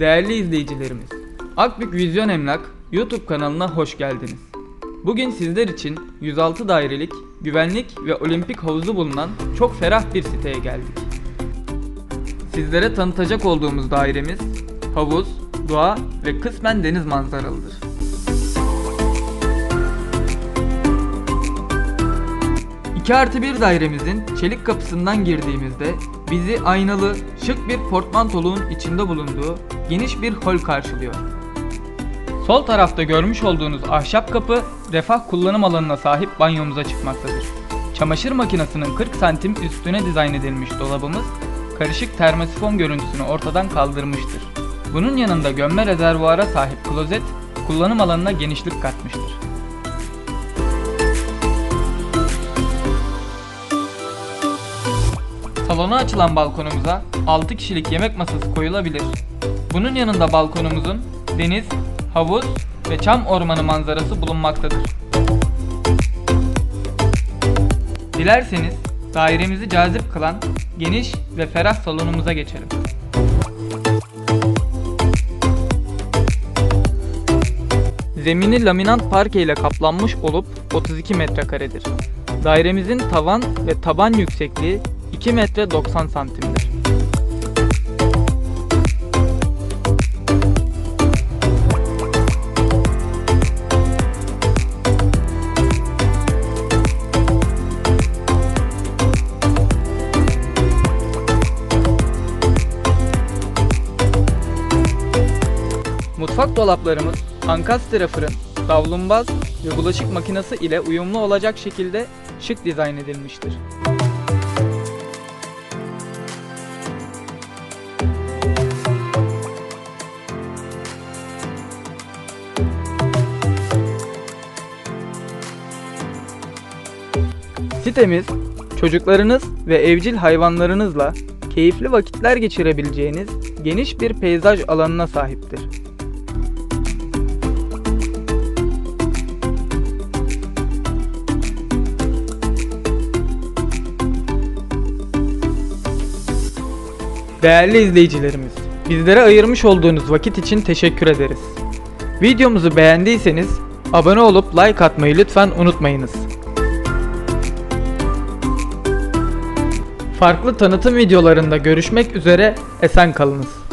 Değerli izleyicilerimiz, Akbük Vizyon Emlak YouTube kanalına hoş geldiniz. Bugün sizler için 106 dairelik, güvenlik ve olimpik havuzu bulunan çok ferah bir siteye geldik. Sizlere tanıtacak olduğumuz dairemiz havuz, doğa ve kısmen deniz manzaralıdır. İki artı bir dairemizin çelik kapısından girdiğimizde bizi aynalı, şık bir portmantoluğun içinde bulunduğu geniş bir hol karşılıyor. Sol tarafta görmüş olduğunuz ahşap kapı refah kullanım alanına sahip banyomuza çıkmaktadır. Çamaşır makinesinin 40 santim üstüne dizayn edilmiş dolabımız karışık termosifon görüntüsünü ortadan kaldırmıştır. Bunun yanında gömme rezervuara sahip klozet kullanım alanına genişlik katmıştır. Salona açılan balkonumuza 6 kişilik yemek masası koyulabilir. Bunun yanında balkonumuzun deniz, havuz ve çam ormanı manzarası bulunmaktadır. Dilerseniz dairemizi cazip kılan geniş ve ferah salonumuza geçelim. Zemini laminant parke ile kaplanmış olup 32 metrekaredir. Dairemizin tavan ve taban yüksekliği 2 metre 90 santimdir. Mutfak dolaplarımız ankastre fırın, davlumbaz ve bulaşık makinesi ile uyumlu olacak şekilde şık dizayn edilmiştir. Sitemiz çocuklarınız ve evcil hayvanlarınızla keyifli vakitler geçirebileceğiniz geniş bir peyzaj alanına sahiptir. Değerli izleyicilerimiz, bizlere ayırmış olduğunuz vakit için teşekkür ederiz. Videomuzu beğendiyseniz abone olup like atmayı lütfen unutmayınız. Farklı tanıtım videolarında görüşmek üzere esen kalınız.